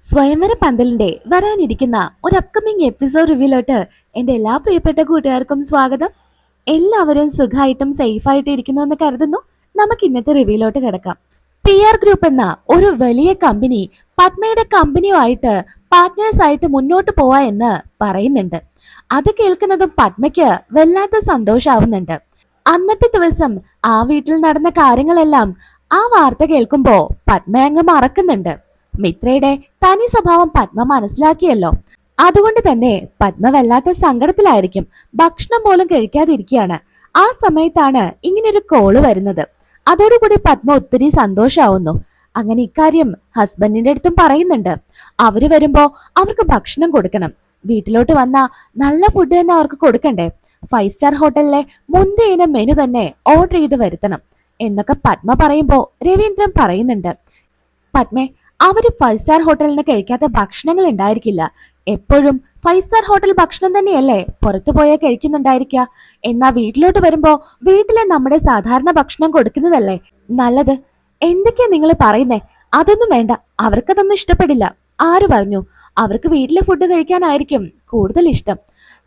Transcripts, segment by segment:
സ്വയംവര പന്തലിന്റെ വരാനിരിക്കുന്ന ഒരു അപ്കമിങ് എപ്പിസോഡ് റിവ്യൂലോട്ട് എന്റെ എല്ലാ പ്രിയപ്പെട്ട കൂട്ടുകാർക്കും സ്വാഗതം. എല്ലാവരും സുഖമായിട്ടും സേഫായിട്ട് ഇരിക്കുന്നു എന്ന് കരുതുന്നു. നമുക്ക് ഇന്നത്തെ റിവ്യൂലോട്ട് കിടക്കാം. പി ആർ ഗ്രൂപ്പ് എന്ന ഒരു വലിയ കമ്പനി പത്മയുടെ കമ്പനിയുമായിട്ട് പാർട്ട്നേഴ്സ് ആയിട്ട് മുന്നോട്ട് പോവാ എന്ന് പറയുന്നുണ്ട്. അത് കേൾക്കുന്നതും പത്മയ്ക്ക് വല്ലാത്ത സന്തോഷാവുന്നുണ്ട്. അന്നത്തെ ദിവസം ആ വീട്ടിൽ നടന്ന കാര്യങ്ങളെല്ലാം ആ വാർത്ത കേൾക്കുമ്പോൾ പത്മ അങ്ങ് മറക്കുന്നുണ്ട്. മിത്രയുടെ തനി സ്വഭാവം പത്മ മനസ്സിലാക്കിയല്ലോ. അതുകൊണ്ട് തന്നെ പത്മ വല്ലാത്ത സങ്കടത്തിലായിരിക്കും. ഭക്ഷണം പോലും കഴിക്കാതിരിക്കുകയാണ്. ആ സമയത്താണ് ഇങ്ങനൊരു കോൾ വരുന്നത്. അതോടുകൂടി പത്മ ഒത്തിരി സന്തോഷാവുന്നു. അങ്ങനെ ഇക്കാര്യം ഹസ്ബൻഡിന്റെ അടുത്തും പറയുന്നുണ്ട്. അവർ വരുമ്പോ അവർക്ക് ഭക്ഷണം കൊടുക്കണം. വീട്ടിലോട്ട് വന്ന നല്ല ഫുഡ് തന്നെ അവർക്ക് കൊടുക്കണ്ടേ? ഫൈവ് സ്റ്റാർ ഹോട്ടലിലെ മുന്തിയ മെനു തന്നെ ഓർഡർ ചെയ്ത് വരുത്തണം. എന്നൊക്കെ പത്മ പറയുമ്പോ രവീന്ദ്രൻ പറയുന്നുണ്ട്. പത്മേ അവർ ഫൈവ് സ്റ്റാർ ഹോട്ടലിൽ കഴിക്കാത്ത ഭക്ഷണങ്ങൾ ഉണ്ടായിരിക്കില്ല. എപ്പോഴും ഫൈവ് സ്റ്റാർ ഹോട്ടൽ ഭക്ഷണം തന്നെയല്ലേ? പുറത്തു പോയാൽ കഴിക്കുന്നുണ്ടായിരിക്കുക എന്നാ വീട്ടിലോട്ട് വരുമ്പോ വീട്ടിലെ നമ്മുടെ സാധാരണ ഭക്ഷണം കൊടുക്കുന്നതല്ലേ? നല്ലത്. എന്തൊക്കെയാ നിങ്ങൾ പറയുന്നേ? അതൊന്നും വേണ്ട. അവർക്കതൊന്നും ഇഷ്ടപ്പെടില്ല. ആര് പറഞ്ഞു? അവർക്ക് വീട്ടിലെ ഫുഡ് കഴിക്കാനായിരിക്കും കൂടുതൽ ഇഷ്ടം.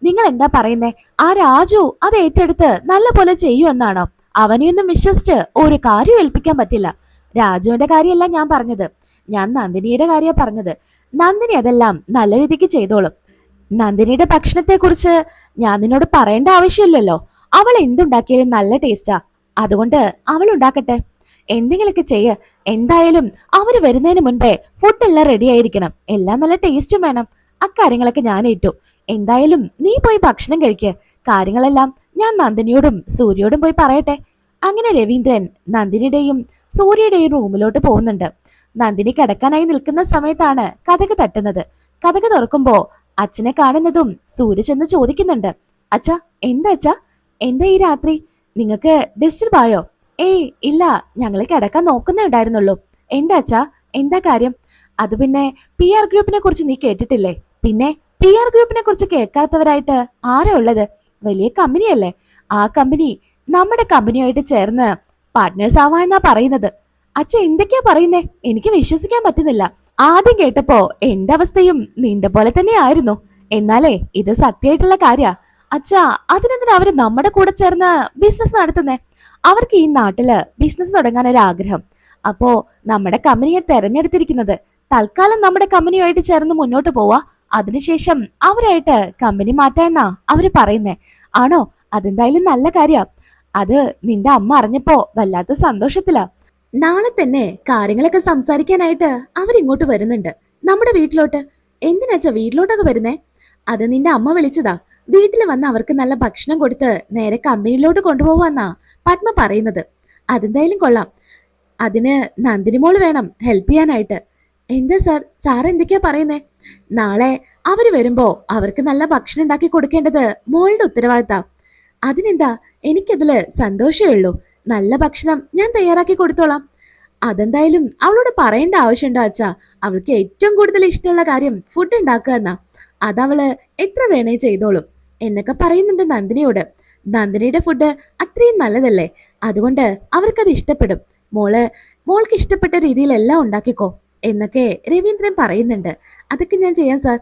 നിങ്ങൾ എന്താ പറയുന്നേ? ആ രാജു അത് ഏറ്റെടുത്ത് നല്ല പോലെ ചെയ്യുമെന്നാണോ അവനെയൊന്നും വിശ്വസിച്ച് ഒരു കാര്യം ഏൽപ്പിക്കാൻ പറ്റില്ല. രാജുവിന്റെ കാര്യമല്ല ഞാൻ പറഞ്ഞത്. ഞാൻ നന്ദിനിയുടെ കാര്യം പറഞ്ഞത്. നന്ദിനി അതെല്ലാം നല്ല രീതിക്ക് ചെയ്തോളും. നന്ദിനിയുടെ ഭക്ഷണത്തെ കുറിച്ച് ഞാൻ നിന്നോട് പറയേണ്ട ആവശ്യമില്ലല്ലോ. അവൾ എന്തുണ്ടാക്കിയാലും നല്ല ടേസ്റ്റാ അതുകൊണ്ട് അവൾ ഉണ്ടാക്കട്ടെ. എന്തെങ്കിലുമൊക്കെ ചെയ്യ. എന്തായാലും അവർ വരുന്നതിന് മുൻപേ ഫുഡ് എല്ലാം റെഡി ആയിരിക്കണം. എല്ലാം നല്ല ടേസ്റ്റും വേണം. അക്കാര്യങ്ങളൊക്കെ ഞാൻ ഏറ്റു. എന്തായാലും നീ പോയി ഭക്ഷണം കഴിക്ക. കാര്യങ്ങളെല്ലാം ഞാൻ നന്ദിനിയോടും സൂര്യയോടും പോയി പറയട്ടെ. അങ്ങനെ രവീന്ദ്രൻ നന്ദിനിയുടെയും സൂര്യയുടെയും റൂമിലോട്ട് പോകുന്നുണ്ട്. നന്ദിനി കിടക്കാനായി നിൽക്കുന്ന സമയത്താണ് കഥക് തട്ടുന്നത്. കഥക് തുറക്കുമ്പോ അച്ഛനെ കാണുന്നതും സൂര്യ ചെന്ന് ചോദിക്കുന്നുണ്ട്. അച്ഛാ എന്താ അച്ഛാ? എന്താ ഈ രാത്രി? നിങ്ങൾക്ക് ഡിസ്റ്റർബ് ആയോ? ഏയ് ഇല്ല ഞങ്ങളെ കിടക്കാൻ നോക്കുന്നേ ഉണ്ടായിരുന്നുള്ളൂ. എന്താ അച്ഛാ? എന്താ കാര്യം? അത് പിന്നെ പി ആർ ഗ്രൂപ്പിനെ കുറിച്ച് നീ കേട്ടിട്ടില്ലേ? പിന്നെ പി ആർ ഗ്രൂപ്പിനെ കുറിച്ച് കേൾക്കാത്തവരായിട്ട് ആരാ ഉള്ളത്? വലിയ കമ്പനിയല്ലേ. ആ കമ്പനി നമ്മുടെ കമ്പനിയായിട്ട് ചേർന്ന് പാർട്ട്നേഴ്സ് ആവാ എന്നാ പറയുന്നത്. അച്ഛ എന്തൊക്കെയാ പറയുന്നേ? എനിക്ക് വിശ്വസിക്കാൻ പറ്റുന്നില്ല. ആദ്യം കേട്ടപ്പോ എന്റെ അവസ്ഥയും നിന്റെ പോലെ തന്നെ ആയിരുന്നു എന്നാലേ ഇത് സത്യമായിട്ടുള്ള കാര്യ. അച്ഛാ അതിനെന്തിനാ അവർ നമ്മുടെ കൂടെ ചേർന്ന് ബിസിനസ് നടത്തുന്നേ? അവർക്ക് ഈ നാട്ടിൽ ബിസിനസ് തുടങ്ങാൻ ഒരു ആഗ്രഹം അപ്പോ നമ്മുടെ കമ്പനിയെ തെരഞ്ഞെടുത്തിരിക്കുന്നത്. തൽക്കാലം നമ്മുടെ കമ്പനിയുമായിട്ട് ചേർന്ന് മുന്നോട്ട് പോവാ. അതിനുശേഷം അവരായിട്ട് കമ്പനി മാറ്റാന്നാ അവർ പറയുന്നേ. ആണോ? അതെന്തായാലും നല്ല കാര്യ. അത് നിന്റെ അമ്മ അറിഞ്ഞപ്പോ വല്ലാത്ത സന്തോഷത്തിലാ. നാളെ തന്നെ കാര്യങ്ങളൊക്കെ സംസാരിക്കാനായിട്ട് അവരിങ്ങോട്ട് വരുന്നുണ്ട്. നമ്മുടെ വീട്ടിലോട്ട്. എന്തിനാച്ചാ വീട്ടിലോട്ടൊക്കെ വരുന്നേ? അത് നിന്റെ അമ്മ വിളിച്ചതാ. വീട്ടിൽ വന്ന് അവർക്ക് നല്ല ഭക്ഷണം കൊടുത്ത് നേരെ കമ്പനിയിലോട്ട് കൊണ്ടുപോവാന്നാ പത്മ പറയുന്നത്. അതെന്തായാലും കൊള്ളാം. അതിന് നന്ദിനി മോൾ വേണം ഹെൽപ്പ് ചെയ്യാനായിട്ട്. എന്താ സാർ? സാർ എന്തൊക്കെയാ പറയുന്നേ? നാളെ അവർ വരുമ്പോ അവർക്ക് നല്ല ഭക്ഷണം ഉണ്ടാക്കി കൊടുക്കേണ്ടത് മോളുടെ ഉത്തരവാദിത്ത. അതിനെന്താ? എനിക്കതിൽ സന്തോഷമേ ഉള്ളൂ. നല്ല ഭക്ഷണം ഞാൻ തയ്യാറാക്കി കൊടുത്തോളാം. അതെന്തായാലും അവളോട് പറയേണ്ട ആവശ്യമുണ്ടോ അച്ഛാ? അവൾക്ക് ഏറ്റവും കൂടുതൽ ഇഷ്ടമുള്ള കാര്യം ഫുഡ് ഉണ്ടാക്കുക എന്നാ. അതവൾ എത്ര വേണേ ചെയ്തോളും. എന്നൊക്കെ പറയുന്നുണ്ട് നന്ദിനിയോട്. നന്ദിനിയുടെ ഫുഡ് അത്രയും നല്ലതല്ലേ? അതുകൊണ്ട് അവർക്കത് ഇഷ്ടപ്പെടും. മോൾ മോൾക്ക് ഇഷ്ടപ്പെട്ട രീതിയിലെല്ലാം ഉണ്ടാക്കിക്കോ എന്നൊക്കെ രവീന്ദ്രൻ പറയുന്നുണ്ട്. അതൊക്കെ ഞാൻ ചെയ്യാം സാർ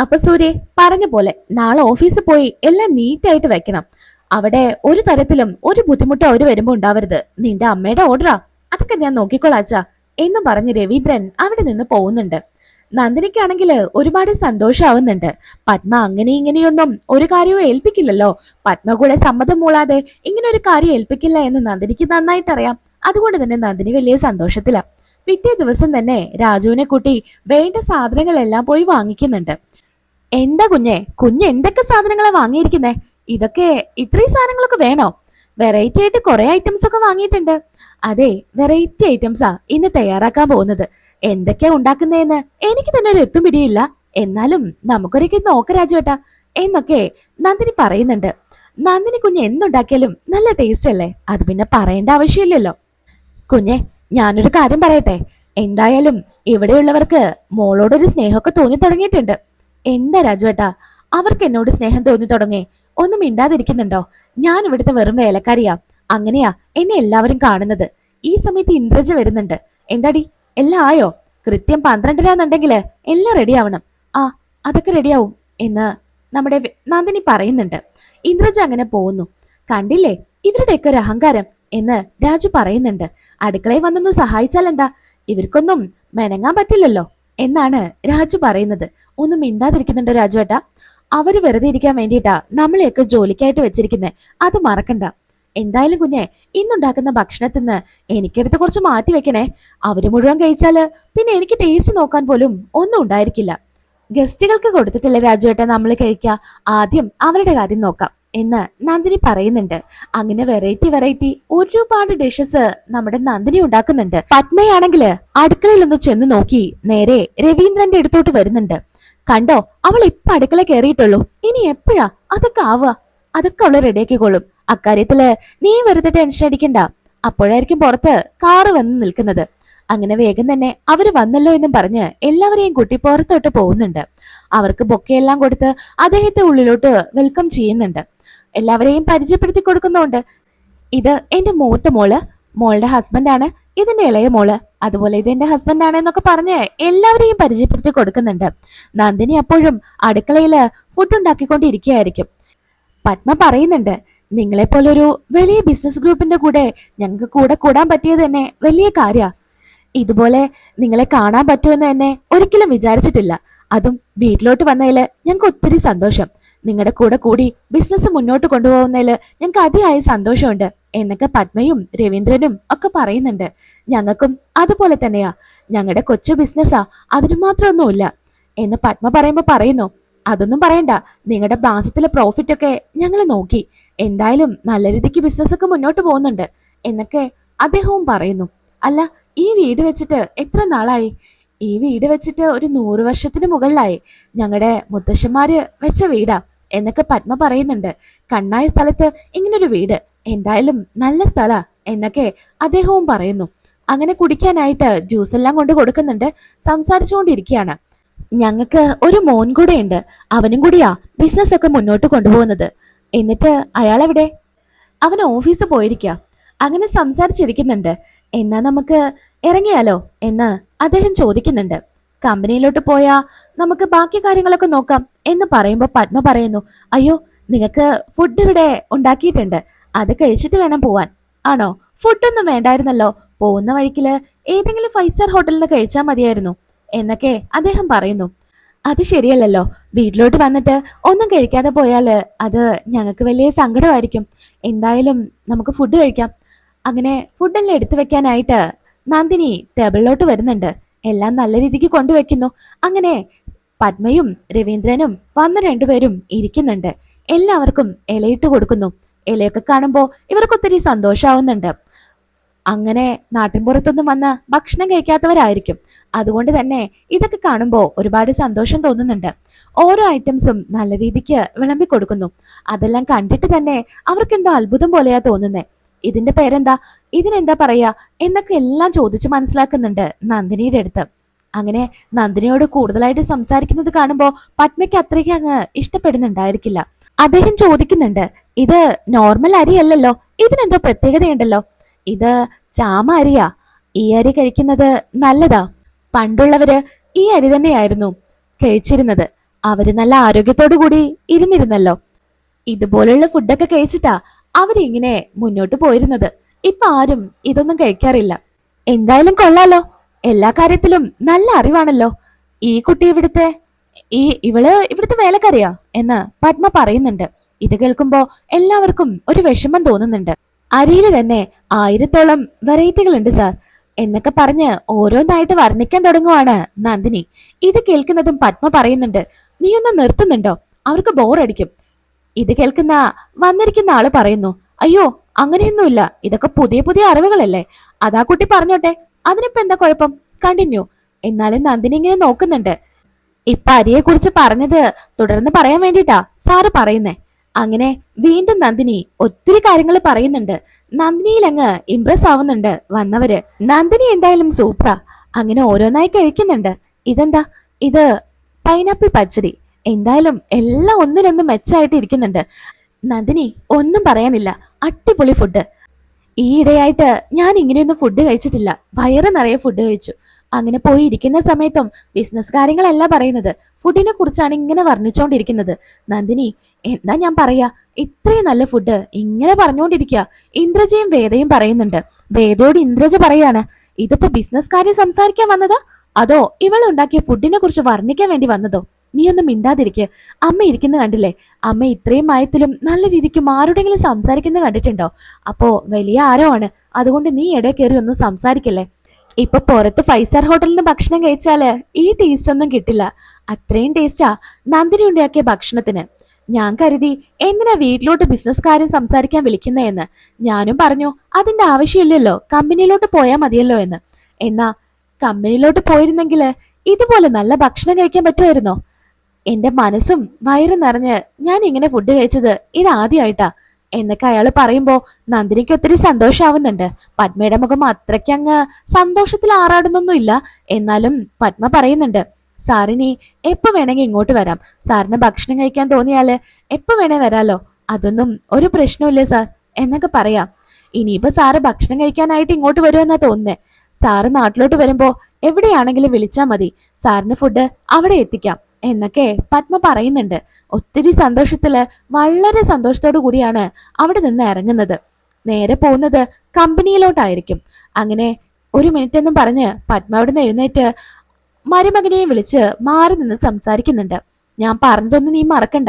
അപ്പൊ സൂര്യ പറഞ്ഞ പോലെ നാളെ ഓഫീസിൽ പോയി എല്ലാം നീറ്റായിട്ട് വെക്കണം. അവിടെ ഒരു തരത്തിലും ഒരു ബുദ്ധിമുട്ടോ അവർ വരുമ്പോ ഉണ്ടാവരുത്. നിന്റെ അമ്മയുടെ ഓർഡറാ അതൊക്കെ ഞാൻ നോക്കിക്കോളാച്ചാ എന്ന് പറഞ്ഞ് രവീന്ദ്രൻ അവിടെ നിന്ന് പോകുന്നുണ്ട്. നന്ദിനിക്കാണെങ്കിൽ ഒരുപാട് സന്തോഷാവുന്നുണ്ട്. പത്മ അങ്ങനെ ഇങ്ങനെയൊന്നും ഒരു കാര്യവും ഏൽപ്പിക്കില്ലല്ലോ. പത്മ കൂടെ സമ്മതം മൂളാതെ ഇങ്ങനെ ഒരു കാര്യം ഏൽപ്പിക്കില്ല എന്ന് നന്ദിനിക്ക് നന്നായിട്ട് അറിയാം അതുകൊണ്ട് തന്നെ നന്ദിനി വലിയ സന്തോഷത്തിലാ. പിറ്റേ ദിവസം തന്നെ രാജുവിനെ കൂട്ടി വേണ്ട സാധനങ്ങളെല്ലാം പോയി വാങ്ങിക്കുന്നുണ്ട്. എന്താ കുഞ്ഞെ? കുഞ്ഞ് എന്തൊക്കെ സാധനങ്ങളാ വാങ്ങിയിരിക്കുന്നേ? ഇതൊക്കെ ഇത്രയും സാധനങ്ങളൊക്കെ വേണോ? വെറൈറ്റി ആയിട്ട് കുറെ ഐറ്റംസ് ഒക്കെ വാങ്ങിയിട്ടുണ്ട്. അതെ വെറൈറ്റി ഐറ്റംസാ ഇന്ന് തയ്യാറാക്കാൻ പോകുന്നത്. എന്തൊക്കെയാ ഉണ്ടാക്കുന്നതെന്ന് എനിക്ക് തന്നെ ഒരു എത്തും പിടിയില്ല. എന്നാലും നമുക്കൊരൊക്കെ നോക്ക രാജുവേട്ടാ. എന്നൊക്കെ നന്ദിനി പറയുന്നുണ്ട്. നന്ദിനി കുഞ്ഞ് എന്തുണ്ടാക്കിയാലും നല്ല ടേസ്റ്റ് അല്ലേ? അത് പിന്നെ പറയേണ്ട ആവശ്യമില്ലല്ലോ. കുഞ്ഞെ ഞാനൊരു കാര്യം പറയട്ടെ. എന്തായാലും ഇവിടെയുള്ളവർക്ക് മോളോടൊരു സ്നേഹമൊക്കെ തോന്നി തുടങ്ങിയിട്ടുണ്ട്. എന്താ രാജുവേട്ടാ? അവർക്ക് എന്നോട് സ്നേഹം തോന്നി തുടങ്ങി? ഒന്നും മിണ്ടാതിരിക്കുന്നുണ്ടോ? ഞാൻ ഇവിടുത്തെ വെറും വേലക്കാരിയാ. അങ്ങനെയാ എന്നെ എല്ലാവരും കാണുന്നത്. ഈ സമയത്ത് ഇന്ദ്രജ വരുന്നുണ്ട്. എന്താടി? എല്ലാം ആയോ? കൃത്യം പന്ത്രണ്ടരാന്നുണ്ടെങ്കിൽ എല്ലാം റെഡി ആവണം. ആ അതൊക്കെ റെഡിയാവും എന്ന് നമ്മുടെ നന്ദിനി പറയുന്നുണ്ട്. ഇന്ദ്രജ അങ്ങനെ പോകുന്നു. കണ്ടില്ലേ? ഇവരുടെയൊക്കെ ഒരു അഹങ്കാരം എന്ന് രാജു പറയുന്നുണ്ട്. അടുക്കളയിൽ വന്നൊന്ന് സഹായിച്ചാൽ എന്താ ഇവർക്കൊന്നും മെനങ്ങാൻ പറ്റില്ലല്ലോ എന്നാണ് രാജു പറയുന്നത്. ഒന്നും മിണ്ടാതിരിക്കുന്നുണ്ടോ രാജു ഏട്ടാ അവർ വെറുതെ ഇരിക്കാൻ വേണ്ടിയിട്ടാ നമ്മളെയൊക്കെ ജോലിക്കായിട്ട് വെച്ചിരിക്കുന്നത് അത് മറക്കണ്ട. എന്തായാലും കുഞ്ഞെ ഇന്നുണ്ടാക്കുന്ന ഭക്ഷണത്തിൽ നിന്ന് എനിക്കെടുത്ത് കുറച്ച് മാറ്റി വെക്കണേ. അവർ മുഴുവൻ കഴിച്ചാൽ പിന്നെ എനിക്ക് ടേസ്റ്റ് നോക്കാൻ പോലും ഒന്നും ഉണ്ടായിരിക്കില്ല. ഗസ്റ്റുകൾക്ക് കൊടുത്തിട്ടില്ല രാജുവേട്ട നമ്മൾ കഴിക്കുക ആദ്യം അവരുടെ കാര്യം നോക്കാം. എന്ന് നന്ദിനി പറയുന്നുണ്ട്. അങ്ങനെ വെറൈറ്റി വെറൈറ്റി ഒരുപാട് ഡിഷസ് നമ്മുടെ നന്ദിനി ഉണ്ടാക്കുന്നുണ്ട്. പത്മയാണെങ്കിൽ അടുക്കളയിൽ ഒന്ന് ചെന്ന് നോക്കി നേരെ രവീന്ദ്രന്റെ അടുത്തോട്ട് വരുന്നുണ്ട്. കണ്ടോ? അവൾ ഇപ്പൊ അടുക്കള കയറിയിട്ടുള്ളൂ? ഇനി എപ്പോഴാ? അതൊക്കെ ആവുക. അതൊക്കെ അവൾ റെഡിയാക്കിക്കോളും അക്കാര്യത്തിൽ നീ വെറുതെ ടെൻഷൻ അടിക്കണ്ട. അപ്പോഴായിരിക്കും പുറത്ത് കാറ് വന്ന് നിൽക്കുന്നത്. അങ്ങനെ വേഗം തന്നെ അവർ വന്നല്ലോ എന്നും പറഞ്ഞ് എല്ലാവരെയും കൂട്ടി പുറത്തോട്ട് പോകുന്നുണ്ട്. അവർക്ക് ബൊക്കെയെല്ലാം കൊടുത്ത് അദ്ദേഹത്തെ ഉള്ളിലോട്ട് വെൽക്കം ചെയ്യുന്നുണ്ട്. എല്ലാവരെയും പരിചയപ്പെടുത്തി കൊടുക്കുന്നുണ്ട്. ഇത് എന്റെ മൂത്ത മോൾ. മോളുടെ ഹസ്ബൻഡാണ് ഇതിന്റെ ഇളയ മോൾ അതുപോലെ ഇത് എന്റെ ഹസ്ബൻഡ് ആണെന്നൊക്കെ പറഞ്ഞ് എല്ലാവരെയും പരിചയപ്പെടുത്തി കൊടുക്കുന്നുണ്ട്. നന്ദിനി അപ്പോഴും അടുക്കളയിൽ ഫുഡ് ഉണ്ടാക്കിക്കൊണ്ടിരിക്കുകയായിരിക്കും. പത്മ പറയുന്നുണ്ട് നിങ്ങളെപ്പോലൊരു വലിയ ബിസിനസ് ഗ്രൂപ്പിന്റെ കൂടെ ഞങ്ങൾക്ക് കൂടെ കൂടാൻ പറ്റിയത് തന്നെ വലിയ കാര്യ. ഇതുപോലെ നിങ്ങളെ കാണാൻ പറ്റുമെന്ന് തന്നെ ഒരിക്കലും വിചാരിച്ചിട്ടില്ല. അതും വീട്ടിലോട്ട് വന്നതിൽ ഞങ്ങൾക്ക് ഒത്തിരി സന്തോഷം. നിങ്ങളുടെ കൂടെ കൂടി ബിസിനസ് മുന്നോട്ട് കൊണ്ടുപോകുന്നതിൽ ഞങ്ങൾക്ക് അതിയായ സന്തോഷമുണ്ട് എന്നൊക്കെ പത്മയും രവീന്ദ്രനും ഒക്കെ പറയുന്നുണ്ട്. ഞങ്ങൾക്കും അതുപോലെ തന്നെയാ. ഞങ്ങളുടെ കൊച്ചു ബിസിനസ്സാ അതിനു മാത്രമൊന്നുമില്ല എന്ന് പത്മ പറയുമ്പോൾ പറയുന്നു. അതൊന്നും പറയണ്ട. നിങ്ങളുടെ മാസത്തിലെ പ്രോഫിറ്റ് ഒക്കെ ഞങ്ങൾ നോക്കി. എന്തായാലും നല്ല രീതിക്ക് ബിസിനസ്സൊക്കെ മുന്നോട്ട് പോകുന്നുണ്ട് എന്നൊക്കെ അദ്ദേഹവും പറയുന്നു. അല്ല ഈ വീട് വെച്ചിട്ട് എത്ര നാളായി? ഈ വീട് വെച്ചിട്ട് ഒരു നൂറ് വർഷത്തിന് മുകളിലായി. ഞങ്ങളുടെ മുത്തശ്ശന്മാര് വെച്ച വീടാ. എന്നൊക്കെ പത്മ പറയുന്നുണ്ട്. കണ്ണായ സ്ഥലത്ത് ഇങ്ങനൊരു വീട്. എന്തായാലും നല്ല സ്ഥല എന്നൊക്കെ അദ്ദേഹവും പറയുന്നു. അങ്ങനെ കുടിക്കാനായിട്ട് ജ്യൂസ് എല്ലാം കൊണ്ട് കൊടുക്കുന്നുണ്ട്. സംസാരിച്ചുകൊണ്ടിരിക്കുകയാണ്. ഞങ്ങൾക്ക് ഒരു മോൻ കൂടെ ഉണ്ട് അവനും കൂടിയാ ബിസിനസ് ഒക്കെ മുന്നോട്ട് കൊണ്ടുപോകുന്നത്. എന്നിട്ട് അയാൾ എവിടെ അവൻ ഓഫീസ് പോയിരിക്കുക അങ്ങനെ സംസാരിച്ചിരിക്കുന്നുണ്ട്. എന്നാ നമുക്ക് ഇറങ്ങിയാലോ എന്ന് അദ്ദേഹം ചോദിക്കുന്നുണ്ട്. കമ്പനിയിലോട്ട് പോയാ നമുക്ക് ബാക്കി കാര്യങ്ങളൊക്കെ നോക്കാം എന്ന് പറയുമ്പോൾ പത്മ പറയുന്നു അയ്യോ നിങ്ങൾക്ക് ഫുഡ് ഇവിടെ ഉണ്ടാക്കിയിട്ടുണ്ട് അത് കഴിച്ചിട്ട് വേണം പോവാൻ. ആണോ? ഫുഡൊന്നും വേണ്ടായിരുന്നല്ലോ. പോകുന്ന വഴിക്കിൽ ഏതെങ്കിലും ഫൈവ് സ്റ്റാർ ഹോട്ടലിൽ നിന്ന് കഴിച്ചാൽ മതിയായിരുന്നു എന്നൊക്കെ അദ്ദേഹം പറയുന്നു. അത് ശരിയല്ലല്ലോ. വീട്ടിലോട്ട് വന്നിട്ട് ഒന്നും കഴിക്കാതെ പോയാൽ അത് ഞങ്ങൾക്ക് വലിയ സങ്കടമായിരിക്കും. എന്തായാലും നമുക്ക് ഫുഡ് കഴിക്കാം. അങ്ങനെ ഫുഡെല്ലാം എടുത്തു വെക്കാനായിട്ട് നന്ദിനി ടേബിളിലോട്ട് വരുന്നുണ്ട്. എല്ലാം നല്ല രീതിക്ക് കൊണ്ടുവെക്കുന്നു അങ്ങനെ പത്മയും രവീന്ദ്രനും വന്ന രണ്ടുപേരും ഇരിക്കുന്നുണ്ട്. എല്ലാവർക്കും ഇലയിട്ട് കൊടുക്കുന്നു. ഇലയൊക്കെ കാണുമ്പോൾ ഇവർക്ക് ഒത്തിരി സന്തോഷാവുന്നുണ്ട്. അങ്ങനെ നാട്ടിൻപുറത്തൊന്നും വന്ന് ഭക്ഷണം കഴിക്കാത്തവരായിരിക്കും. അതുകൊണ്ട് തന്നെ ഇതൊക്കെ കാണുമ്പോൾ ഒരുപാട് സന്തോഷം തോന്നുന്നുണ്ട്. ഓരോ ഐറ്റംസും നല്ല രീതിക്ക് വിളമ്പി കൊടുക്കുന്നു. അതെല്ലാം കണ്ടിട്ട് തന്നെ അവർക്കെന്തോ അത്ഭുതം പോലെയാ തോന്നുന്നേ. ഇതിന്റെ പേരെന്താ? ഇതിനെന്താ പറയാ? എന്നൊക്കെ എല്ലാം ചോദിച്ച് മനസ്സിലാക്കുന്നുണ്ട് നന്ദിനിയുടെ അടുത്ത്. അങ്ങനെ നന്ദിനിയോട് കൂടുതലായിട്ട് സംസാരിക്കുന്നത് കാണുമ്പോൾ പത്മയ്ക്ക് അത്രയ്ക്ക് അങ്ങ് ഇഷ്ടപ്പെടുന്നുണ്ടായിരിക്കില്ല. അദ്ദേഹം ചോദിക്കുന്നുണ്ട് ഇത് നോർമൽ അരിയല്ലല്ലോ ഇതിനെന്തോ പ്രത്യേകതയുണ്ടല്ലോ? ഇത് ചാമ അരിയാ? ഈ അരി കഴിക്കുന്നത് നല്ലതാ? പണ്ടുള്ളവര് ഈ അരി തന്നെയായിരുന്നു കഴിച്ചിരുന്നത്. അവർ നല്ല ആരോഗ്യത്തോടു കൂടി ഇരുന്നിരുന്നല്ലോ. ഇതുപോലുള്ള ഫുഡൊക്കെ കഴിച്ചിട്ടാ അവരിങ്ങനെ മുന്നോട്ട് പോയിരുന്നത്? ഇപ്പൊ ആരും ഇതൊന്നും കഴിക്കാറില്ല. എന്തായാലും കൊള്ളാലോ. എല്ലാ കാര്യത്തിലും നല്ല അറിവാണല്ലോ. ഈ കുട്ടി ഇവിടുത്തെ ഈ ഇവൾ ഇവിടുത്തെ വേലക്കാരിയാ എന്ന് പത്മ പറയുന്നുണ്ട്. ഇത് കേൾക്കുമ്പോ എല്ലാവർക്കും ഒരു വിഷമം തോന്നുന്നുണ്ട്. അരിയിൽ തന്നെ ആയിരത്തോളം വെറൈറ്റികൾ ഉണ്ട് സാർ. എന്നൊക്കെ പറഞ്ഞ് ഓരോന്നായിട്ട് വർണിക്കാൻ തുടങ്ങുവാണ് നന്ദിനി. ഇത് കേൾക്കുന്നതും പത്മ പറയുന്നുണ്ട്. നീ ഒന്ന് നിർത്തുന്നുണ്ടോ? അവർക്ക് ബോറടിക്കും ഇത് കേൾക്കുന്ന വന്നിരിക്കുന്ന ആൾ പറയുന്നു അയ്യോ അങ്ങനെയൊന്നുമില്ല. ഇതൊക്കെ പുതിയ പുതിയ അറിവുകളല്ലേ. അതാ കുട്ടി പറഞ്ഞോട്ടെ. അതിനിപ്പോ എന്താ കുഴപ്പം? കണ്ടിന്യൂ എന്നാലും നന്ദിനി ഇങ്ങനെ നോക്കുന്നുണ്ട്. ഇപ്പൊ അരിയെ കുറിച്ച് പറഞ്ഞത് തുടർന്ന് പറയാൻ വേണ്ടിട്ടാ സാറ് പറയുന്നേ. അങ്ങനെ വീണ്ടും നന്ദിനി ഒത്തിരി കാര്യങ്ങൾ പറയുന്നുണ്ട്. നന്ദിനിയിൽ അങ്ങ് ഇംപ്രസ് ആവുന്നുണ്ട് വന്നവര്. നന്ദിനി എന്തായാലും സൂപ്പറാ അങ്ങനെ ഓരോന്നായി കഴിക്കുന്നുണ്ട്. ഇതെന്താ? ഇത് പൈനാപ്പിൾ പച്ചടി. എന്തായാലും എല്ലാം ഒന്നിനൊന്നും മെച്ചായിട്ട് ഇരിക്കുന്നുണ്ട്. നന്ദിനി ഒന്നും പറയാനില്ല. അടിപൊളി ഫുഡ് ഈയിടെയായിട്ട് ഞാൻ ഇങ്ങനെയൊന്നും ഫുഡ് കഴിച്ചിട്ടില്ല. വയറ് നിറയെ ഫുഡ് കഴിച്ചു. അങ്ങനെ പോയി ഇരിക്കുന്ന സമയത്തും ബിസിനസ് കാര്യങ്ങളല്ല പറയുന്നത്. ഫുഡിനെ കുറിച്ചാണ് ഇങ്ങനെ വർണിച്ചുകൊണ്ടിരിക്കുന്നത് നന്ദിനി എന്താ ഞാൻ പറയാ? ഇത്രയും നല്ല ഫുഡ് ഇങ്ങനെ പറഞ്ഞുകൊണ്ടിരിക്കുക ഇന്ദ്രജയും വേദയും പറയുന്നുണ്ട്. വേദയോട് ഇന്ദ്രജ പറയാണ് ഇതിപ്പോ ബിസിനസ് കാര്യം സംസാരിക്കാൻ വന്നതാ? അതോ ഇവൾ ഉണ്ടാക്കിയ ഫുഡിനെ കുറിച്ച് വർണിക്കാൻ വേണ്ടി വന്നതോ? നീ ഒന്നും മിണ്ടാതിരിക്കെ. അമ്മ ഇരിക്കുന്ന കണ്ടില്ലേ? അമ്മ ഇത്രയും മയത്തിലും നല്ല രീതിക്ക് ആരോടെങ്കിലും സംസാരിക്കുന്നത് കണ്ടിട്ടുണ്ടോ? അപ്പോ വലിയ ആരോ ആണ് അതുകൊണ്ട് നീ ഇടയിൽ കയറി ഒന്നും സംസാരിക്കല്ലേ? ഇപ്പൊ പുറത്ത് ഫൈവ് സ്റ്റാർ ഹോട്ടലിൽ നിന്ന് ഭക്ഷണം കഴിച്ചാൽ ഈ ടേസ്റ്റ് ഒന്നും കിട്ടില്ല. അത്രയും ടേസ്റ്റാ നന്ദിനി ഉണ്ടാക്കിയ ഭക്ഷണത്തിന്. ഞാൻ കരുതി എന്തിനാ വീട്ടിലോട്ട് ബിസിനസ് കാര്യം സംസാരിക്കാൻ വിളിക്കുന്നതെന്ന് ഞാനും പറഞ്ഞു അതിന്റെ ആവശ്യമില്ലല്ലോ. കമ്പനിയിലോട്ട് പോയാൽ മതിയല്ലോ എന്ന്. എന്നാ കമ്പനിയിലോട്ട് പോയിരുന്നെങ്കിൽ ഇതുപോലെ നല്ല ഭക്ഷണം കഴിക്കാൻ പറ്റുമായിരുന്നോ? എന്റെ മനസ്സും വയറും നിറഞ്ഞ് ഞാൻ ഇങ്ങനെ ഫുഡ് കഴിച്ചത് ഇതാദ്യമായിട്ടാ എന്നൊക്കെ അയാൾ പറയുമ്പോ നന്ദിനിക്ക് ഒത്തിരി സന്തോഷാവുന്നുണ്ട്. പത്മയുടെ മുഖം അത്രയ്ക്കങ്ങ് സന്തോഷത്തിൽ ആറാടുന്നൊന്നുമില്ല. എന്നാലും പത്മ പറയുന്നുണ്ട് സാറിനി എപ്പോ വേണമെങ്കിൽ ഇങ്ങോട്ട് വരാം. സാറിന് ഭക്ഷണം കഴിക്കാൻ തോന്നിയാൽ എപ്പോ വേണേ വരാലോ? അതൊന്നും ഒരു പ്രശ്നമില്ലേ സാർ. എന്നൊക്കെ പറയാം. ഇനിയിപ്പോ സാറ് ഭക്ഷണം കഴിക്കാനായിട്ട് ഇങ്ങോട്ട് വരുമെന്നാ തോന്നുന്നേ. സാറ് നാട്ടിലോട്ട് വരുമ്പോ എവിടെയാണെങ്കിലും വിളിച്ചാ മതി. സാറിന് ഫുഡ് അവിടെ എത്തിക്കാം. എന്നൊക്കെ പത്മ പറയുന്നുണ്ട്. ഒത്തിരി സന്തോഷത്തിൽ വളരെ സന്തോഷത്തോടു കൂടിയാണ് അവിടെ നിന്ന് ഇറങ്ങുന്നത്. നേരെ പോകുന്നത് കമ്പനിയിലോട്ടായിരിക്കും. അങ്ങനെ ഒരു മിനിറ്റ് എന്നും പറഞ്ഞ് പത്മ അവിടെ നിന്ന് എഴുന്നേറ്റ് മരുമകനെയും വിളിച്ച് മാറി നിന്ന് സംസാരിക്കുന്നുണ്ട്. ഞാൻ പറഞ്ഞതൊന്നും നീ മറക്കണ്ട.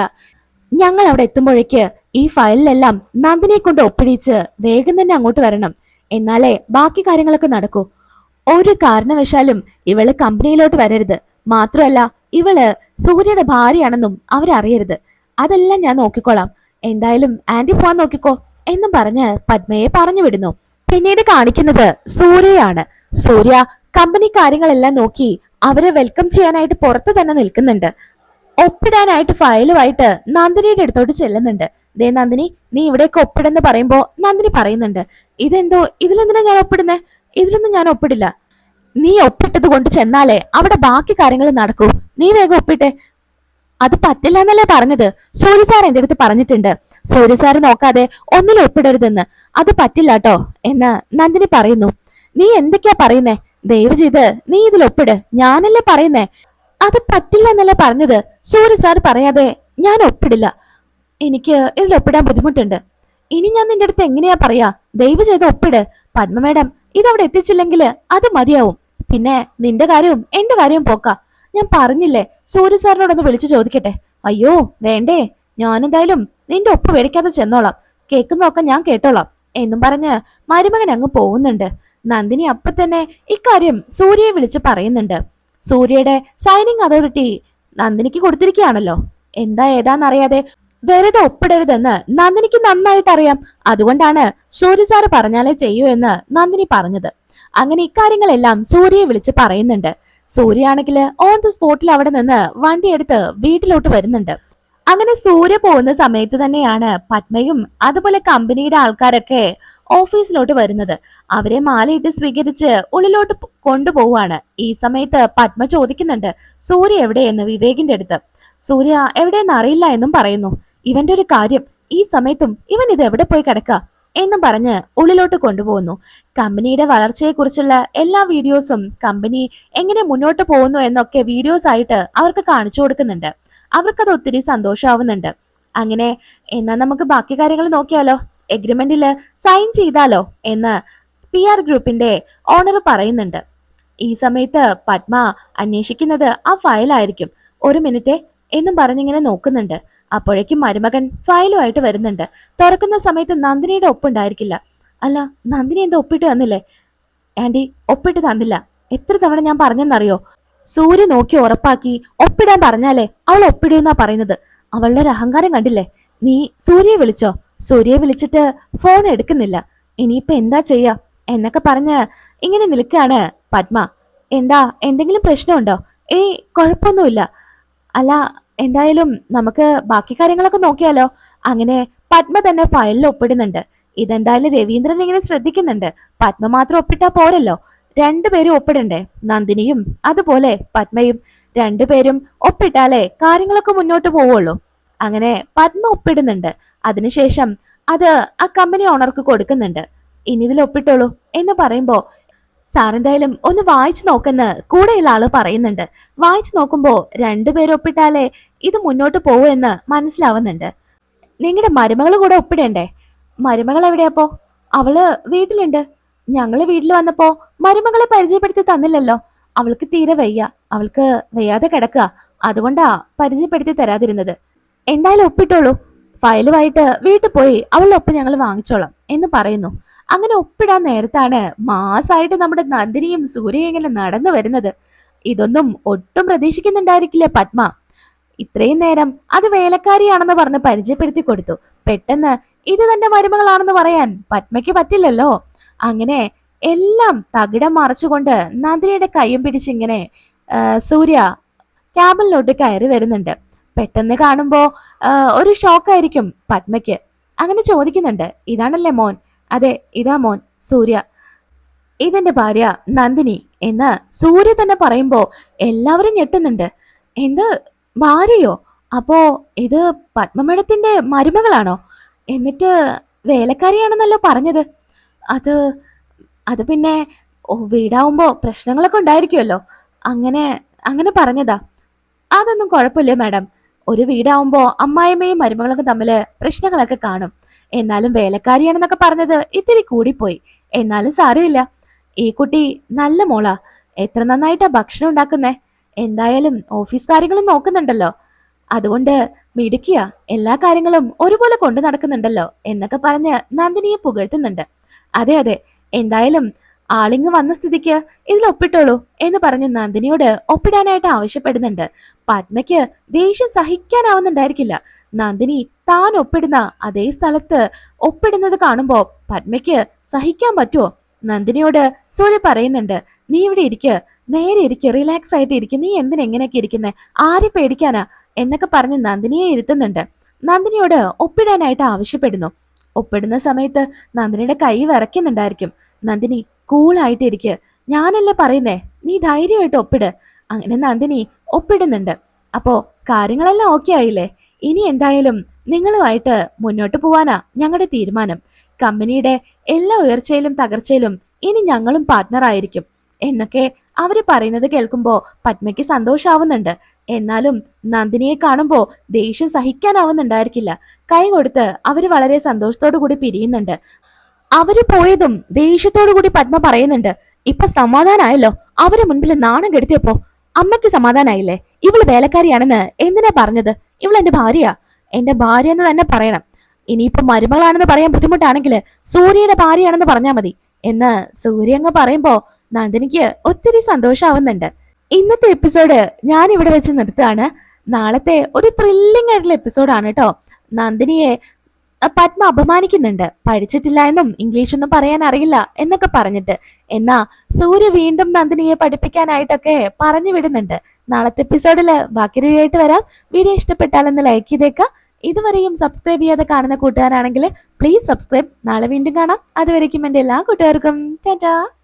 ഞങ്ങൾ അവിടെ എത്തുമ്പോഴേക്ക് ഈ ഫയലിലെല്ലാം നന്ദിനെ കൊണ്ട് ഒപ്പിടിച്ച് വേഗം തന്നെ അങ്ങോട്ട് വരണം. എന്നാലേ ബാക്കി കാര്യങ്ങളൊക്കെ നടക്കൂ. ഒരു കാരണവശാലും ഇവൾ കമ്പനിയിലോട്ട് വരരുത്. മാത്രമല്ല ഇവൾ സൂര്യയുടെ ഭാര്യയാണെന്നും അവരറിയരുത്. അതെല്ലാം ഞാൻ നോക്കിക്കോളാം. എന്തായാലും ആന്റി പോവാൻ നോക്കിക്കോ എന്നും പറഞ്ഞ് പത്മയെ പറഞ്ഞു വിടുന്നു. പിന്നീട് കാണിക്കുന്നത് സൂര്യയാണ്. സൂര്യ കമ്പനി കാര്യങ്ങളെല്ലാം നോക്കി അവരെ വെൽക്കം ചെയ്യാനായിട്ട് പുറത്ത് തന്നെ നിൽക്കുന്നുണ്ട്. ഒപ്പിടാനായിട്ട് ഫയലുമായിട്ട് നന്ദിനിയുടെ അടുത്തോട്ട് ചെല്ലുന്നുണ്ട്. ദേ നന്ദിനി നീ ഇവിടേക്ക് ഒപ്പിടെന്ന് പറയുമ്പോ നന്ദിനി പറയുന്നുണ്ട്. ഇതെന്തോ ഇതിലെന്തിനാ ഞാൻ ഒപ്പിടുന്നേ? ഇതിലൊന്നും ഞാൻ ഒപ്പിടില്ല. നീ ഒപ്പിട്ടത് കൊണ്ട് ചെന്നാലേ അവിടെ ബാക്കി കാര്യങ്ങൾ നടക്കൂ. നീ വേഗം ഒപ്പിട്ടെ. അത് പറ്റില്ല എന്നല്ലേ പറഞ്ഞത്? സൂര്യ സാർ അടുത്ത് പറഞ്ഞിട്ടുണ്ട്. സൂര്യ സാർ നോക്കാതെ ഒന്നിലും ഒപ്പിടരുതെന്ന്. അത് പറ്റില്ല കേട്ടോ എന്ന് നന്ദിനി പറയുന്നു. നീ എന്തൊക്കെയാ പറയുന്നേ? ദയവ് ചെയ്ത് നീ ഇതിൽ ഒപ്പിട്. ഞാനല്ലേ പറയുന്നേ? അത് പറ്റില്ല എന്നല്ലേ പറഞ്ഞത്. സൂര്യ സാർ പറയാതെ ഞാൻ ഒപ്പിടില്ല. എനിക്ക് ഇതിൽ ഒപ്പിടാൻ ബുദ്ധിമുട്ടുണ്ട്. ഇനി ഞാൻ നിന്റെ അടുത്ത് എങ്ങനെയാ പറയാ? ദയവ് ചെയ്ത് ഒപ്പിട്. പത്മ മേഡം ഇതവിടെ എത്തിച്ചില്ലെങ്കിൽ അത് മതിയാവും. പിന്നെ നിന്റെ കാര്യവും എന്റെ കാര്യവും പോക്ക. ഞാൻ പറഞ്ഞില്ലേ? സൂര്യ സാറിനോടൊന്ന് വിളിച്ചു ചോദിക്കട്ടെ? അയ്യോ വേണ്ടേ. ഞാനെന്തായാലും നിന്റെ ഒപ്പ് മേടിക്കാതെ ചെന്നോളാം. കേൾക്കുന്നതൊക്കെ ഞാൻ കേട്ടോളാം. എന്നും പറഞ്ഞ് മരുമകൻ അങ്ങ് പോകുന്നുണ്ട്. നന്ദിനി അപ്പൊ തന്നെ ഇക്കാര്യം സൂര്യയെ വിളിച്ച് പറയുന്നുണ്ട്. സൂര്യയുടെ സൈനിങ് അതോറിറ്റി നന്ദിനിക്ക് കൊടുത്തിരിക്കുകയാണല്ലോ. എന്താ ഏതാന്നറിയാതെ വെറുതെ ഒപ്പിടരുതെന്ന് നന്ദിനിക്ക് നന്നായിട്ട് അറിയാം അതുകൊണ്ടാണ് സൂര്യ സാറ് പറഞ്ഞാലേ ചെയ്യൂ എന്ന് നന്ദിനി പറഞ്ഞത്. അങ്ങനെ ഇക്കാര്യങ്ങളെല്ലാം സൂര്യയെ വിളിച്ച് പറയുന്നുണ്ട്. സൂര്യ ആണെങ്കിൽ ഓൺ ദ സ്പോട്ടിൽ അവിടെ നിന്ന് വണ്ടി എടുത്ത് വീട്ടിലോട്ട് വരുന്നുണ്ട്. അങ്ങനെ സൂര്യ പോകുന്ന സമയത്ത് തന്നെയാണ് പത്മയും അതുപോലെ കമ്പനിയുടെ ആൾക്കാരൊക്കെ ഓഫീസിലോട്ട് വരുന്നത്. അവരെ മാലയിട്ട് സ്വീകരിച്ച് ഉള്ളിലോട്ട് കൊണ്ടുപോവാണ് ഈ സമയത്ത് പത്മ ചോദിക്കുന്നുണ്ട് സൂര്യ എവിടെയെന്ന് വിവേകിന്റെ അടുത്ത്? സൂര്യ എവിടെയെന്ന് അറിയില്ല എന്നും പറയുന്നു. ഇവന്റെ ഒരു കാര്യം ഈ സമയത്തും ഇവൻ ഇത് എവിടെ പോയി കിടക്ക? എന്നും പറഞ്ഞ് ഉള്ളിലോട്ട് കൊണ്ടുപോകുന്നു. കമ്പനിയുടെ വളർച്ചയെക്കുറിച്ചുള്ള എല്ലാ വീഡിയോസും കമ്പനി എങ്ങനെ മുന്നോട്ട് പോകുന്നു എന്നൊക്കെ വീഡിയോസ് ആയിട്ട് അവർക്ക് കാണിച്ചു കൊടുക്കുന്നുണ്ട്. അവർക്കത് ഒത്തിരി സന്തോഷമാവുന്നുണ്ട് അങ്ങനെ എന്നാൽ നമുക്ക് ബാക്കി കാര്യങ്ങൾ നോക്കിയാലോ? എഗ്രിമെന്റിൽ സൈൻ ചെയ്താലോ എന്ന് പി ആർ ഗ്രൂപ്പിന്റെ ഓണർ പറയുന്നുണ്ട്. ഈ സമയത്ത് പത്മ അന്വേഷിക്കുന്നത് ആ ഫയലായിരിക്കും. ഒരു മിനിറ്റ് എന്നും പറഞ്ഞിങ്ങനെ നോക്കുന്നുണ്ട്. അപ്പോഴേക്കും മരുമകൻ ഫയലുമായിട്ട് വരുന്നുണ്ട്. തുറക്കുന്ന സമയത്ത് നന്ദിനിയുടെ ഒപ്പുണ്ടായിരിക്കില്ല. അല്ല നന്ദിനി എന്താ ഒപ്പിട്ട് തന്നില്ലേ? ആന്റി ഒപ്പിട്ട് തന്നില്ല. എത്ര തവണ ഞാൻ പറഞ്ഞെന്നറിയോ? സൂര്യ നോക്കി ഉറപ്പാക്കി ഒപ്പിടാൻ പറഞ്ഞാലേ അവൾ ഒപ്പിടുന്നാ പറയുന്നത്. അവളുടെ ഒരു അഹങ്കാരം കണ്ടില്ലേ? നീ സൂര്യയെ വിളിച്ചോ? സൂര്യയെ വിളിച്ചിട്ട് ഫോൺ എടുക്കുന്നില്ല. ഇനിയിപ്പോ എന്താ ചെയ്യാ? എന്നൊക്കെ പറഞ്ഞ് ഇങ്ങനെ നിൽക്കാണ് പത്മ. എന്താ എന്തെങ്കിലും പ്രശ്നമുണ്ടോ? ഏയ് കുഴപ്പമൊന്നുമില്ല. അല്ല എന്തായാലും നമുക്ക് ബാക്കി കാര്യങ്ങളൊക്കെ നോക്കിയാലോ? അങ്ങനെ പത്മ തന്നെ ഫയലിൽ ഒപ്പിടുന്നുണ്ട്. ഇതെന്തായാലും രവീന്ദ്രൻ ഇങ്ങനെ ശ്രദ്ധിക്കുന്നുണ്ട്. പത്മ മാത്രം ഒപ്പിട്ടാ പോരല്ലോ. രണ്ടുപേരും ഒപ്പിടണ്ടേ? നന്ദിനിയും അതുപോലെ പത്മയും രണ്ടുപേരും ഒപ്പിട്ടാലേ കാര്യങ്ങളൊക്കെ മുന്നോട്ട് പോവുള്ളൂ. അങ്ങനെ പത്മ ഒപ്പിടുന്നുണ്ട്. അതിനുശേഷം അത് ആ കമ്പനി ഓണർക്ക് കൊടുക്കുന്നുണ്ട്. ഇനി ഇതിൽ ഒപ്പിട്ടോളൂ എന്ന് പറയുമ്പോ സാർ എന്തായാലും ഒന്ന് വായിച്ചു നോക്കെന്ന് കൂടെയുള്ള ആൾ പറയുന്നുണ്ട്. വായിച്ചു നോക്കുമ്പോ രണ്ടുപേരും ഒപ്പിട്ടാലേ ഇത് മുന്നോട്ട് പോവൂ എന്ന് മനസ്സിലാവുന്നുണ്ട്. നിങ്ങളുടെ മരുമകൾ കൂടെ ഒപ്പിടണ്ടേ? മരുമകൾ എവിടെയാപ്പോ അവൾ വീട്ടിലുണ്ട്. ഞങ്ങൾ വീട്ടിൽ വന്നപ്പോ മരുമകളെ പരിചയപ്പെടുത്തി തന്നില്ലല്ലോ. അവൾക്ക് തീരെ വയ്യ. അവൾക്ക് വയ്യാതെ കിടക്കുക. അതുകൊണ്ടാ പരിചയപ്പെടുത്തി തരാതിരുന്നത്. എന്തായാലും ഒപ്പിട്ടോളൂ. ഫയലുമായിട്ട് വീട്ടിൽ പോയി അവളുടെ ഒപ്പ് ഞങ്ങൾ വാങ്ങിച്ചോളാം എന്ന് പറയുന്നു. അങ്ങനെ ഒപ്പിടാൻ നേരത്താണ് മാസായിട്ട് നമ്മുടെ നന്ദിനിയും സൂര്യയും ഇങ്ങനെ നടന്നു വരുന്നത്. ഇതൊന്നും ഒട്ടും പ്രതീക്ഷിക്കുന്നുണ്ടായിരിക്കില്ലേ പത്മ. ഇത്രയും നേരം അത് വേലക്കാരിയാണെന്ന് പറഞ്ഞ് പരിചയപ്പെടുത്തി കൊടുത്തു. പെട്ടെന്ന് ഇത് തന്റെ മരുമകളാണെന്ന് പറയാൻ പത്മയ്ക്ക് പറ്റില്ലല്ലോ. അങ്ങനെ എല്ലാം തകിടം മറച്ചുകൊണ്ട് നന്ദിനിയുടെ കൈയും പിടിച്ചിങ്ങനെ സൂര്യ ക്യാബിനിലോട്ട് കയറി വരുന്നുണ്ട്. പെട്ടെന്ന് കാണുമ്പോ ആ, ഒരു ഷോക്കായിരിക്കും പത്മയ്ക്ക്. അങ്ങനെ ചോദിക്കുന്നുണ്ട് ഇതാണല്ലേ മോൻ? അതെ ഇതാ മോൻ സൂര്യ. ഇതെന്റെ ഭാര്യ നന്ദിനി എന്ന് സൂര്യ തന്നെ പറയുമ്പോ എല്ലാവരും ഞെട്ടുന്നുണ്ട്. എന്ത് ഭാര്യയോ? അപ്പോ ഇത് പത്മമേടത്തിന്റെ മരുമകളാണോ? എന്നിട്ട് വേലക്കാരിയാണെന്നല്ലോ പറഞ്ഞത്. അത് അത് പിന്നെ വീടാവുമ്പോ പ്രശ്നങ്ങളൊക്കെ ഉണ്ടായിരിക്കുമല്ലോ അങ്ങനെ അങ്ങനെ പറഞ്ഞതാ. അതൊന്നും കുഴപ്പമില്ല മാഡം. ഒരു വീടാവുമ്പോ അമ്മായിമ്മയും മരുമകളൊക്കെ തമ്മിൽ പ്രശ്നങ്ങളൊക്കെ കാണും. എന്നാലും വേലക്കാരിയാണെന്നൊക്കെ പറഞ്ഞത് ഇത്തിരി കൂടിപ്പോയി. എന്നാലും സാരമില്ല. ഈ കുട്ടി നല്ല മോളാ. എത്ര നന്നായിട്ടാ ഭക്ഷണം ഉണ്ടാക്കുന്നേ? എന്തായാലും ഓഫീസ് കാര്യങ്ങളും നോക്കുന്നുണ്ടല്ലോ. അതുകൊണ്ട് മിടുക്കിയ. എല്ലാ കാര്യങ്ങളും ഒരുപോലെ കൊണ്ടു നടക്കുന്നുണ്ടല്ലോ എന്നൊക്കെ പറഞ്ഞ് നന്ദിനിയെ പുകഴ്ത്തുന്നുണ്ട്. അതെ അതെ. എന്തായാലും ആളിങ് വന്ന സ്ഥിതിക്ക് ഇതിൽ ഒപ്പിട്ടോളൂ എന്ന് പറഞ്ഞ് നന്ദിനിയോട് ഒപ്പിടാനായിട്ട് ആവശ്യപ്പെടുന്നുണ്ട്. പത്മയ്ക്ക് ദേഷ്യം സഹിക്കാനാവുന്നുണ്ടായിരിക്കില്ല. നന്ദിനി താൻ ഒപ്പിടുന്ന അതേ സ്ഥലത്ത് ഒപ്പിടുന്നത് കാണുമ്പോൾ പത്മയ്ക്ക് സഹിക്കാൻ പറ്റുമോ നന്ദിനിയോട് സൂര്യ പറയുന്നുണ്ട് നീ ഇവിടെ ഇരിക്ക. നേരെ ഇരിക്ക. റിലാക്സ് ആയിട്ട് ഇരിക്ക്. നീ എന്തിനെങ്ങനെയൊക്കെ ഇരിക്കുന്നേ? ആരെ പേടിക്കാനാ? എന്നൊക്കെ പറഞ്ഞ് നന്ദിനിയെ ഇരുത്തുന്നുണ്ട്. നന്ദിനിയോട് ഒപ്പിടാനായിട്ട് ആവശ്യപ്പെടുന്നു. ഒപ്പിടുന്ന സമയത്ത് നന്ദിനിയുടെ കൈ വിറയ്ക്കുന്നുണ്ടായിരിക്കും. നന്ദിനി കൂളായിട്ട് ഇരിക്ക് ഞാനല്ലേ പറയുന്നേ? നീ ധൈര്യമായിട്ട് ഒപ്പിട്. അങ്ങനെ നന്ദിനി ഒപ്പിടുന്നുണ്ട്. അപ്പോ കാര്യങ്ങളെല്ലാം ഓക്കെ ആയില്ലേ? ഇനി എന്തായാലും നിങ്ങളുമായിട്ട് മുന്നോട്ട് പോവാനാ ഞങ്ങളുടെ തീരുമാനം. കമ്പനിയുടെ എല്ലാ ഉയർച്ചയിലും തകർച്ചയിലും ഇനി ഞങ്ങളും പാർട്ട്ണർ ആയിരിക്കും. എന്നൊക്കെ അവർ പറയുന്നത് കേൾക്കുമ്പോ പത്മയ്ക്ക് സന്തോഷാവുന്നുണ്ട്. എന്നാലും നന്ദിനിയെ കാണുമ്പോ ദേഷ്യം സഹിക്കാനാവുന്നുണ്ടായിരിക്കില്ല. കൈ കൊടുത്ത് അവർ വളരെ സന്തോഷത്തോടു കൂടി പിരിയുന്നുണ്ട്. അവർ പോയതും ദേഷ്യത്തോടു കൂടി പത്മ പറയുന്നുണ്ട് ഇപ്പൊ സമാധാനായല്ലോ? അവരെ മുൻപിൽ നാണം കെടുത്തിയപ്പോ അമ്മയ്ക്ക് സമാധാനായില്ലേ? ഇവൾ വേലക്കാരിയാണെന്ന് എന്തിനാ പറഞ്ഞത്? ഇവൾ എന്റെ ഭാര്യ. എന്റെ ഭാര്യ എന്ന് തന്നെ പറയണം. ഇനിയിപ്പോ മരുമകളാണെന്ന് പറയാൻ ബുദ്ധിമുട്ടാണെങ്കിൽ സൂര്യയുടെ ഭാര്യയാണെന്ന് പറഞ്ഞാൽ മതി. എന്ന് സൂര്യ അങ്ങ് പറയുമ്പോ നന്ദിനിക്ക് ഒത്തിരി സന്തോഷാവുന്നുണ്ട്. ഇന്നത്തെ എപ്പിസോഡ് ഞാൻ ഇവിടെ വെച്ച് നിർത്തുകയാണ്. നാളത്തെ ഒരു ത്രില്ലിംഗ് ആയിട്ടുള്ള എപ്പിസോഡാണ് കേട്ടോ. നന്ദിനിയെ പത്മ അപമാനിക്കുന്നുണ്ട്. പഠിച്ചിട്ടില്ല എന്നും ഇംഗ്ലീഷ് ഒന്നും പറയാൻ അറിയില്ല എന്നൊക്കെ പറഞ്ഞിട്ട്. എന്നാ സൂര്യ വീണ്ടും നന്ദിനിയെ പഠിപ്പിക്കാനായിട്ടൊക്കെ പറഞ്ഞു വിടുന്നുണ്ട്. നാളത്തെ എപ്പിസോഡിൽ ബാക്കി റിവ്യൂ വരാം. വീഡിയോ ഇഷ്ടപ്പെട്ടാൽ ഒന്ന് ലൈക്ക് ചെയ്തേക്കാം. ഇതുവരെയും സബ്സ്ക്രൈബ് ചെയ്യാതെ കാണുന്ന കൂട്ടുകാരാണെങ്കിൽ പ്ലീസ് സബ്സ്ക്രൈബ് നാളെ വീണ്ടും കാണാം. അതുവരേക്കും എന്റെ എല്ലാ കൂട്ടുകാർക്കും. ടാറ്റാ.